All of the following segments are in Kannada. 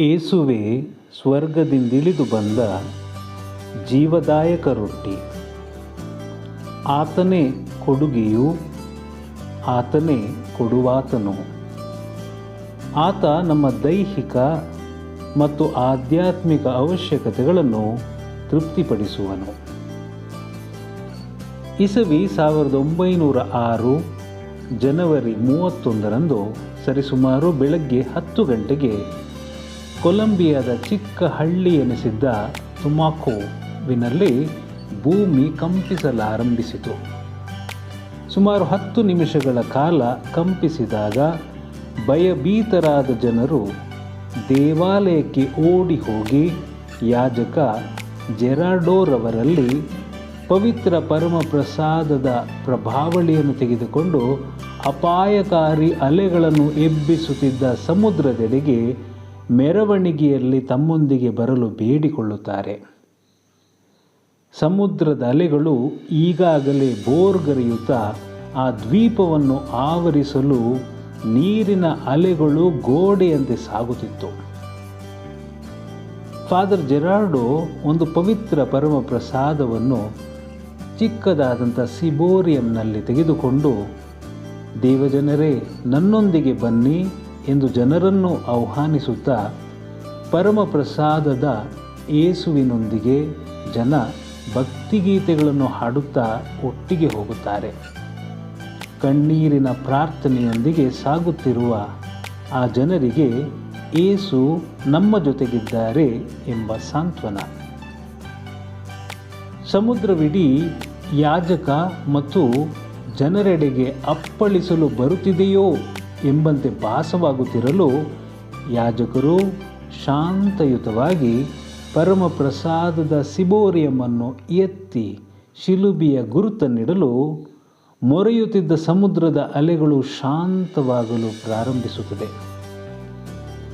ಏಸುವೆ, ಸ್ವರ್ಗದಿಂದಿಳಿದು ಬಂದ ಜೀವದಾಯಕ ರೊಟ್ಟಿ. ಆತನೇ ಕೊಡುಗೆಯು, ಆತನೇ ಕೊಡುವಾತನು. ಆತ ನಮ್ಮ ದೈಹಿಕ ಮತ್ತು ಆಧ್ಯಾತ್ಮಿಕ ಅವಶ್ಯಕತೆಗಳನ್ನು ತೃಪ್ತಿಪಡಿಸುವನು. ಇಸವಿ ಸಾವಿರದ ಒಂಬೈನೂರ ಆರು, ಜನವರಿ ಮೂವತ್ತೊಂದರಂದು ಸರಿಸುಮಾರು ಬೆಳಗ್ಗೆ ಹತ್ತು ಗಂಟೆಗೆ ಕೊಲಂಬಿಯಾದ ಚಿಕ್ಕ ಹಳ್ಳಿ ಎನಿಸಿದ್ದ ತುಮಾಕೋವಿನಲ್ಲಿ ಭೂಮಿ ಕಂಪಿಸಲಾರಂಭಿಸಿತು. ಸುಮಾರು ಹತ್ತು ನಿಮಿಷಗಳ ಕಾಲ ಕಂಪಿಸಿದಾಗ ಭಯಭೀತರಾದ ಜನರು ದೇವಾಲಯಕ್ಕೆ ಓಡಿ ಹೋಗಿ ಯಾಜಕ ಜೆರಾಡೋರವರಲ್ಲಿ ಪವಿತ್ರ ಪರಮಪ್ರಸಾದದ ಪ್ರಭಾವಳಿಯನ್ನು ತೆಗೆದುಕೊಂಡು ಅಪಾಯಕಾರಿ ಅಲೆಗಳನ್ನು ಎಬ್ಬಿಸುತ್ತಿದ್ದ ಸಮುದ್ರದೆಡೆಗೆ ಮೆರವಣಿಗೆಯಲ್ಲಿ ತಮ್ಮೊಂದಿಗೆ ಬರಲು ಬೇಡಿಕೊಳ್ಳುತ್ತಾರೆ. ಸಮುದ್ರದ ಅಲೆಗಳು ಈಗಾಗಲೇ ಬೋರ್ಗರೆಯುತ್ತಾ ಆ ದ್ವೀಪವನ್ನು ಆವರಿಸಲು ನೀರಿನ ಅಲೆಗಳು ಗೋಡೆಯಂತೆ ಸಾಗುತ್ತಿತ್ತು. ಫಾದರ್ ಜೆರಾರ್ಡೊ ಒಂದು ಪವಿತ್ರ ಪರಮ ಪ್ರಸಾದವನ್ನು ಚಿಕ್ಕದಾದಂಥ ಸಿಬೋರಿಯಂನಲ್ಲಿ ತೆಗೆದುಕೊಂಡು, ದೇವಜನರೇ, ನನ್ನೊಂದಿಗೆ ಬನ್ನಿ ಎಂದು ಜನರನ್ನು ಆಹ್ವಾನಿಸುತ್ತಾ ಪರಮಪ್ರಸಾದದ ಏಸುವಿನೊಂದಿಗೆ ಜನ ಭಕ್ತಿಗೀತೆಗಳನ್ನು ಹಾಡುತ್ತಾ ಒಟ್ಟಿಗೆ ಹೋಗುತ್ತಾರೆ. ಕಣ್ಣೀರಿನ ಪ್ರಾರ್ಥನೆಯೊಂದಿಗೆ ಸಾಗುತ್ತಿರುವ ಆ ಜನರಿಗೆ ಏಸು ನಮ್ಮ ಜೊತೆಗಿದ್ದಾರೆ ಎಂಬ ಸಾಂತ್ವನ. ಸಮುದ್ರವಿಡೀ ಯಾಜಕ ಮತ್ತು ಜನರೆಡೆಗೆ ಅಪ್ಪಳಿಸಲು ಬರುತ್ತಿದೆಯೋ ಎಂಬಂತೆ ಭಾಸವಾಗುತ್ತಿರಲು ಯಾಜಕರು ಶಾಂತಯುತವಾಗಿ ಪರಮ ಪ್ರಸಾದದ ಸಿಬೋರಿಯಮನ್ನು ಎತ್ತಿ ಶಿಲುಬಿಯ ಗುರುತನ್ನಿಡಲು ಮೊರೆಯುತ್ತಿದ್ದ ಸಮುದ್ರದ ಅಲೆಗಳು ಶಾಂತವಾಗಲು ಪ್ರಾರಂಭಿಸುತ್ತದೆ.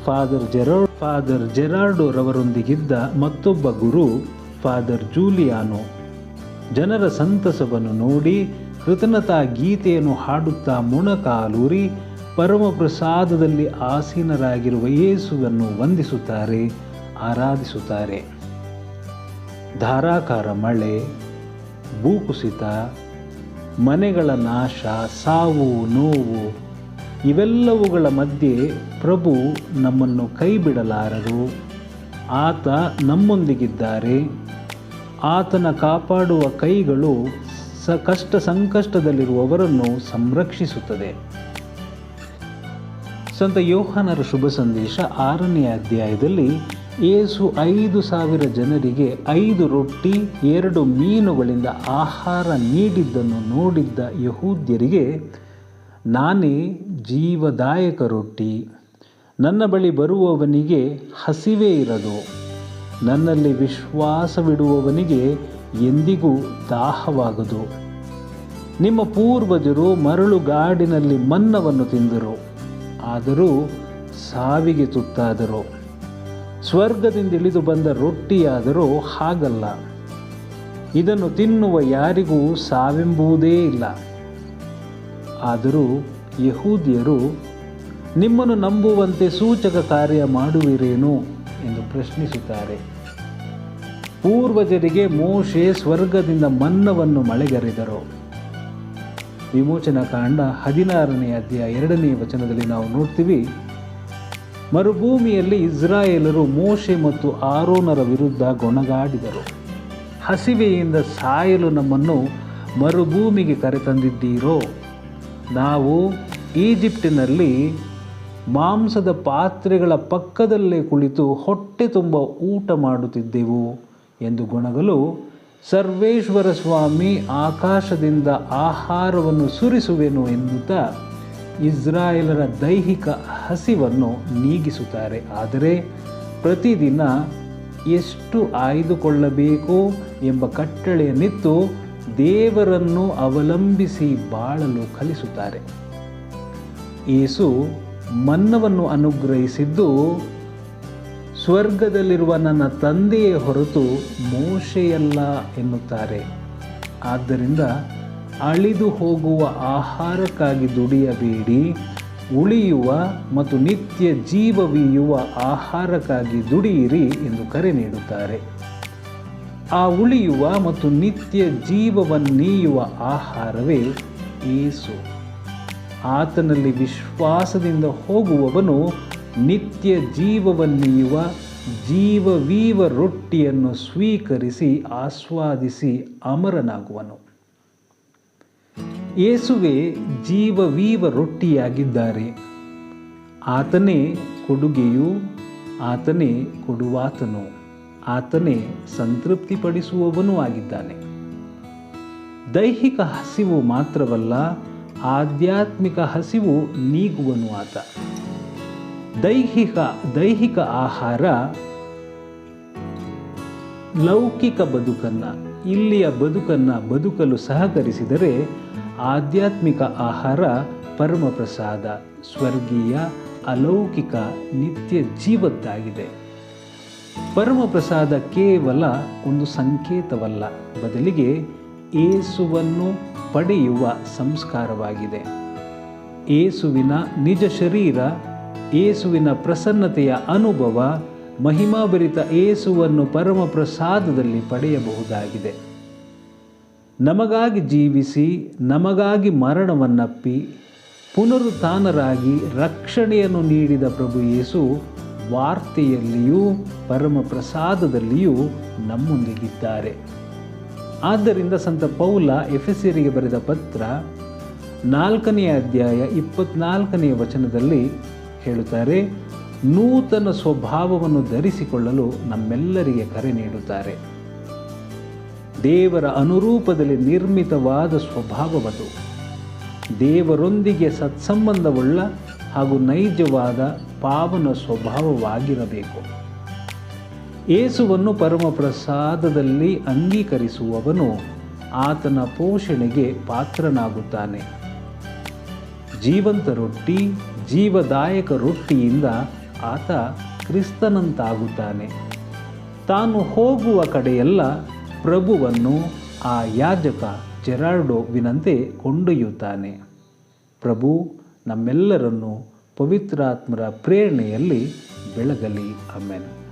ಫಾದರ್ ಜೆರಾರ್ಡ್, ಫಾದರ್ ಜೆರಾರ್ಡೋರವರೊಂದಿಗಿದ್ದ ಮತ್ತೊಬ್ಬ ಗುರು, ಫಾದರ್ ಜೂಲಿಯಾನೋ. ಜನರ ಸಂತಸವನ್ನು ನೋಡಿ ಕೃತಜ್ಞತಾ ಗೀತೆಯನ್ನು ಹಾಡುತ್ತಾ ಮೊಣಕಾಲೂರಿ ಪರಮಪ್ರಸಾದದಲ್ಲಿ ಆಸೀನರಾಗಿರುವ ಯೇಸುವನ್ನು ವಂದಿಸುತ್ತಾರೆ, ಆರಾಧಿಸುತ್ತಾರೆ. ಧಾರಾಕಾರ ಮಳೆ, ಭೂಕುಸಿತ, ಮನೆಗಳ ನಾಶ, ಸಾವು, ನೋವು, ಇವೆಲ್ಲವುಗಳ ಮಧ್ಯೆ ಪ್ರಭು ನಮ್ಮನ್ನು ಕೈ ಬಿಡಲಾರರು ಆತ ನಮ್ಮೊಂದಿಗಿದ್ದಾರೆ. ಆತನ ಕಾಪಾಡುವ ಕೈಗಳು ಸ, ಕಷ್ಟ ಸಂಕಷ್ಟದಲ್ಲಿರುವವರನ್ನು ಸಂರಕ್ಷಿಸುತ್ತದೆ. ಸಂತ ಯೋಹಾನರ ಶುಭ ಸಂದೇಶ ಆರನೇ ಅಧ್ಯಾಯದಲ್ಲಿ ಏಸು ಐದು ಸಾವಿರ ಜನರಿಗೆ ಐದು ರೊಟ್ಟಿ, ಎರಡು ಮೀನುಗಳಿಂದ ಆಹಾರ ನೀಡಿದ್ದನ್ನು ನೋಡಿದ್ದ ಯಹೂದ್ಯರಿಗೆ, ನಾನೇ ಜೀವದಾಯಕ ರೊಟ್ಟಿ. ನನ್ನ ಬಳಿ ಬರುವವನಿಗೆ ಹಸಿವೇ ಇರದು. ನನ್ನಲ್ಲಿ ವಿಶ್ವಾಸವಿಡುವವನಿಗೆ ಎಂದಿಗೂ ದಾಹವಾಗದು. ನಿಮ್ಮ ಪೂರ್ವಜರು ಮರಳುಗಾಡಿನಲ್ಲಿ ಮನ್ನವನ್ನು ತಿಂದರು. ಆದರೂ ಸಾವಿಗೆ ತುತ್ತಾದರು, ಸ್ವರ್ಗದಿಂದ ಇಳಿದು ಬಂದ ರೊಟ್ಟಿಯಾದರೂ ಹಾಗಲ್ಲ. ಇದನ್ನು ತಿನ್ನುವ ಯಾರಿಗೂ ಸಾವೆಂಬುವುದೇ ಇಲ್ಲ. ಆದರೂ ಯಹೂದಿಯರು, ನಿಮ್ಮನ್ನು ನಂಬುವಂತೆ ಸೂಚಕ ಕಾರ್ಯ ಮಾಡುವಿರೇನು ಎಂದು ಪ್ರಶ್ನಿಸುತ್ತಾರೆ. ಪೂರ್ವಜರಿಗೆ ಮೋಶೆ ಸ್ವರ್ಗದಿಂದ ಮನ್ನವನ್ನು ಮಳೆಗರೆದರು. ವಿಮೋಚನಾ ಕಾಂಡ ಹದಿನಾರನೇ ಅಧ್ಯಾಯ ಎರಡನೇ ವಚನದಲ್ಲಿ ನಾವು ನೋಡ್ತೀವಿ, ಮರುಭೂಮಿಯಲ್ಲಿ ಇಸ್ರಾಯೇಲರು ಮೋಶೆ ಮತ್ತು ಆರೋನರ ವಿರುದ್ಧ ಗೊಣಗಾಡಿದರು. ಹಸಿವೆಯಿಂದ ಸಾಯಲು ನಮ್ಮನ್ನು ಮರುಭೂಮಿಗೆ ಕರೆತಂದಿದ್ದೀರೋ? ನಾವು ಈಜಿಪ್ಟಿನಲ್ಲಿ ಮಾಂಸದ ಪಾತ್ರೆಗಳ ಪಕ್ಕದಲ್ಲೇ ಕುಳಿತು ಹೊಟ್ಟೆ ತುಂಬ ಊಟ ಮಾಡುತ್ತಿದ್ದೆವು ಎಂದು ಗೊಣಗಲು ಸರ್ವೇಶ್ವರ ಸ್ವಾಮಿ ಆಕಾಶದಿಂದ ಆಹಾರವನ್ನು ಸುರಿಸುವೆನು ಎನ್ನುತ್ತಾ ಇಸ್ರಾಯೇಲರ ದೈಹಿಕ ಹಸಿವನ್ನು ನೀಗಿಸುತ್ತಾರೆ. ಆದರೆ ಪ್ರತಿದಿನ ಎಷ್ಟು ಆಯ್ದುಕೊಳ್ಳಬೇಕು ಎಂಬ ಕಟ್ಟಳೆಯನ್ನಿತ್ತು ದೇವರನ್ನು ಅವಲಂಬಿಸಿ ಬಾಳಲು ಕಲಿಸುತ್ತಾರೆ. ಏಸು ಮನ್ನವನ್ನು ಅನುಗ್ರಹಿಸಿದ್ದು ಸ್ವರ್ಗದಲ್ಲಿರುವ ನನ್ನ ತಂದೆಯೇ ಹೊರತು ಮೋಶೆಯಲ್ಲ ಎನ್ನುತ್ತಾರೆ. ಆದ್ದರಿಂದ ಅಳಿದು ಹೋಗುವ ಆಹಾರಕ್ಕಾಗಿ ದುಡಿಯಬೇಡಿ, ಉಳಿಯುವ ಮತ್ತು ನಿತ್ಯ ಜೀವವೀಯುವ ಆಹಾರಕ್ಕಾಗಿ ದುಡಿಯಿರಿ ಎಂದು ಕರೆ ನೀಡುತ್ತಾರೆ. ಆ ಉಳಿಯುವ ಮತ್ತು ನಿತ್ಯ ಜೀವವನ್ನೀಯುವ ಆಹಾರವೇ ಏಸು. ಆತನಲ್ಲಿ ವಿಶ್ವಾಸದಿಂದ ಹೋಗುವವನು ನಿತ್ಯ ಜೀವವನ್ನೀಯುವ ಜೀವವೀವ ರೊಟ್ಟಿಯನ್ನು ಸ್ವೀಕರಿಸಿ ಆಸ್ವಾದಿಸಿ ಅಮರನಾಗುವನು. ಏಸುವೆ ಜೀವವೀವ ರೊಟ್ಟಿಯಾಗಿದ್ದಾರೆ. ಆತನೇ ಕೊಡುಗೆಯು, ಆತನೇ ಕೊಡುವಾತನು, ಆತನೇ ಸಂತೃಪ್ತಿಪಡಿಸುವವನೂ ಆಗಿದ್ದಾನೆ. ದೈಹಿಕ ಹಸಿವು ಮಾತ್ರವಲ್ಲ, ಆಧ್ಯಾತ್ಮಿಕ ಹಸಿವು ನೀಗುವನು ಆತ. ದೈಹಿಕ ದೈಹಿಕ ಆಹಾರ, ಲೌಕಿಕ ಬದುಕನ್ನು, ಇಲ್ಲಿಯ ಬದುಕನ್ನು ಬದುಕಲು ಸಹಕರಿಸಿದರೆ ಆಧ್ಯಾತ್ಮಿಕ ಆಹಾರ ಪರಮಪ್ರಸಾದ, ಸ್ವರ್ಗೀಯ, ಅಲೌಕಿಕ, ನಿತ್ಯ ಜೀವದ್ದಾಗಿದೆ. ಪರಮಪ್ರಸಾದ ಕೇವಲ ಒಂದು ಸಂಕೇತವಲ್ಲ, ಬದಲಿಗೆ ಏಸುವನ್ನು ಪಡೆಯುವ ಸಂಸ್ಕಾರವಾಗಿದೆ. ಏಸುವಿನ ನಿಜ ಶರೀರ ಏಸುವಿನ ಪ್ರಸನ್ನತೆಯ ಅನುಭವ, ಮಹಿಮಾಭರಿತ ಏಸುವನ್ನು ಪರಮಪ್ರಸಾದದಲ್ಲಿ ಪಡೆಯಬಹುದಾಗಿದೆ. ನಮಗಾಗಿ ಜೀವಿಸಿ, ನಮಗಾಗಿ ಮರಣವನ್ನಪ್ಪಿ, ಪುನರುತ್ಥಾನರಾಗಿ ರಕ್ಷಣೆಯನ್ನು ನೀಡಿದ ಪ್ರಭು ಯೇಸು ವಾರ್ತೆಯಲ್ಲಿಯೂ ಪರಮ ಪ್ರಸಾದದಲ್ಲಿಯೂ ನಮ್ಮೊಂದಿಗಿದ್ದಾರೆ. ಆದ್ದರಿಂದ ಸಂತ ಪೌಲ ಎಫೆಸಿರಿಗೆ ಬರೆದ ಪತ್ರ ನಾಲ್ಕನೆಯ ಅಧ್ಯಾಯ ಇಪ್ಪತ್ನಾಲ್ಕನೆಯ ವಚನದಲ್ಲಿ ಹೇಳುತ್ತಾರೆ, ನೂತನ ಸ್ವಭಾವವನ್ನು ಧರಿಸಿಕೊಳ್ಳಲು ನಮ್ಮೆಲ್ಲರಿಗೆ ಕರೆ ನೀಡುತ್ತಾರೆ. ದೇವರ ಅನುರೂಪದಲ್ಲಿ ನಿರ್ಮಿತವಾದ ಸ್ವಭಾವವದು. ದೇವರೊಂದಿಗೆ ಸತ್ಸಂಬಂಧವುಳ್ಳ ಹಾಗೂ ನೈಜವಾದ ಪಾವನ ಸ್ವಭಾವವಾಗಿರಬೇಕು. ಏಸುವನ್ನು ಪರಮಪ್ರಸಾದದಲ್ಲಿ ಅಂಗೀಕರಿಸುವವನು ಆತನ ಪೋಷಣೆಗೆ ಪಾತ್ರನಾಗುತ್ತಾನೆ. ಜೀವಂತ ರೊಟ್ಟಿ ಜೀವದಾಯಕ ರೊಟ್ಟಿಯಿಂದ ಆತ ಕ್ರಿಸ್ತನಂತಾಗುತ್ತಾನೆ. ತಾನು ಹೋಗುವ ಕಡೆಯೆಲ್ಲ ಪ್ರಭುವನ್ನು ಆ ಯಾಜಕ ಜೆರಾರ್ಡೋವಿನಂತೆ ಕೊಂಡೊಯ್ಯುತ್ತಾನೆ. ಪ್ರಭು, ನಮ್ಮೆಲ್ಲರನ್ನು ಪವಿತ್ರಾತ್ಮರ ಪ್ರೇರಣೆಯಲ್ಲಿ ಬೆಳಗಲಿ. ಅಮ್ಮೆನ್